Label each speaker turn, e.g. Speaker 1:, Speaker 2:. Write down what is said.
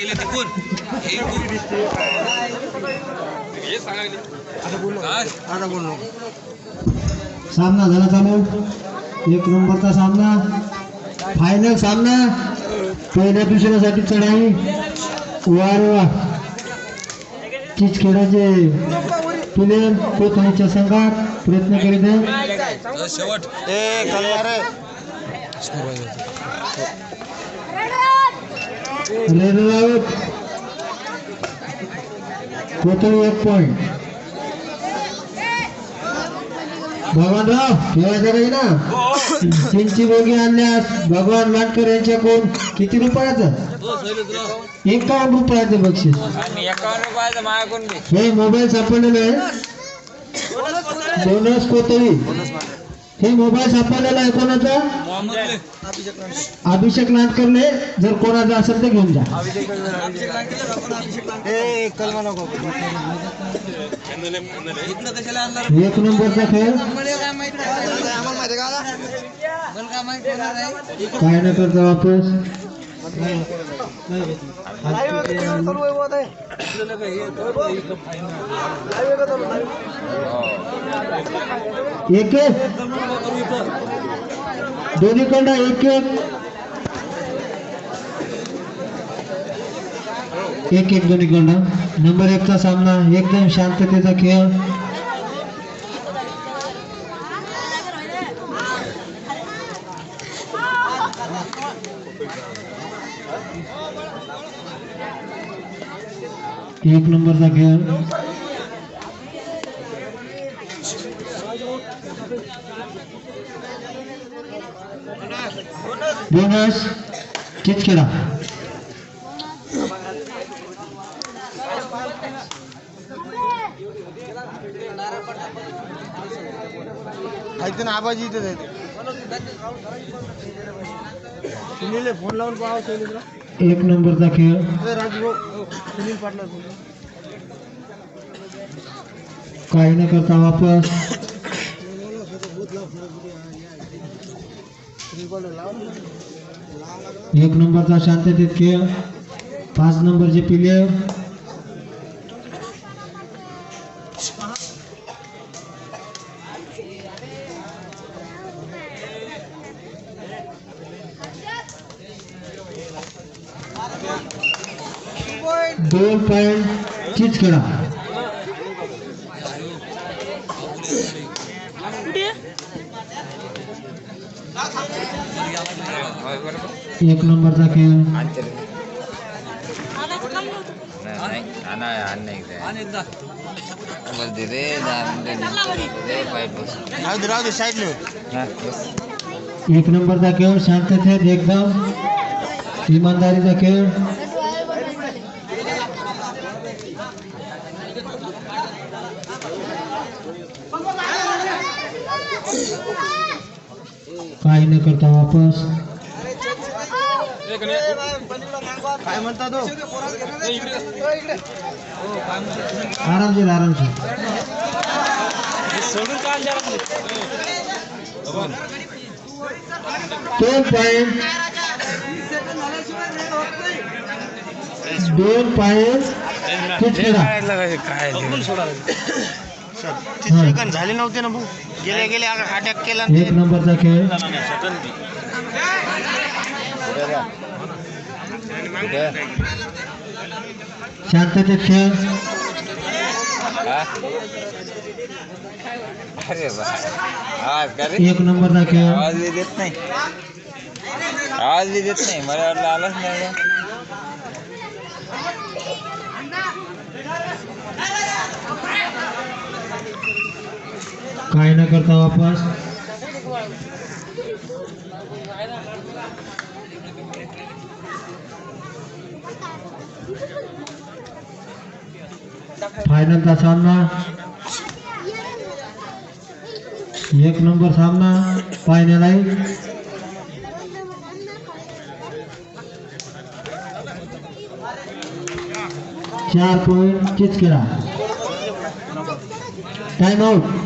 Speaker 1: गेले ते कोण हे कोण? हे सांगा?
Speaker 2: सामना झाला चालू. एक नंबरचा सामना. फायनल सामना. पहिल्या दुसऱ्यासाठी चढाई. वार वा खेळाचे प्लेयर कोथळीच्या संघात प्रयत्न करीत आहे
Speaker 1: शेवट.
Speaker 2: राऊत कोथळी एक पॉइंट भगवानराव खेळायचं ना. त्यांची बोगी आणल्यास भगवान लाटकर यांच्या कोण किती रुपयाचं? एकावन्न रुपयाचं बक्षीस. हे मोबाईल सापडलेला आहे. बोनस कोतळी हे मोबाईल सापडलेला आहे कोणाचा. अभिषेक नाटकरने. जर कोणाचा असेल तर घेऊन जा. एक नंबरचा खेळ. काय न करता वापस? एक एक दोन्हीकडं एक एक एक एक दोन्हीकडं नंबर एकचा सामना एकदम शांततेचा खेळ एक नंबरचा खेळ बोनस चिचखेडा
Speaker 3: ऐकते ना आबाजी इथेच आहे सुनील फ़ोन लावून पाहा सुनीलला
Speaker 2: एक नंबरचा खेळ.
Speaker 3: खेल राजू सुनील पाटला
Speaker 2: काही न करता वापस. एक नंबरचा शांततेत खेळ. पाच नंबरचे प्लेयर खेळा
Speaker 1: होय, बरोबर.
Speaker 2: एक नंबरचा खेळ
Speaker 1: आणि एकदा
Speaker 3: राहू दे राहू दे साईडले
Speaker 2: एक नंबरचा खेळ शांततेत एकदम इमानदारीचा खेळ काही न करता वापस
Speaker 1: एक आणि एक.
Speaker 3: काय म्हणता तो
Speaker 1: ए, इकडे. हो, काय म्हणतात?
Speaker 2: आरामशीर आरामशीर
Speaker 1: सोडून काढ जरा. बघ.
Speaker 2: दोन पॉइंट दोन पॉइंट तीच
Speaker 3: सेकंद झाले नव्हते ना भाऊ? गेले गेले अटॅक केला
Speaker 2: एक नंबरचा खेळ. शांततेत खेळ? एक नंबरचा खेळ.
Speaker 1: आवाज़ देत नाही. आवाज़ बी देत नाही. मला वाटलं आलाच नाही. का?
Speaker 2: काही न करता वापस? फायनलचा सामना। एक नंबर सामना फायनल आहे चार पॉइंट चिचखेडा टाइम आउट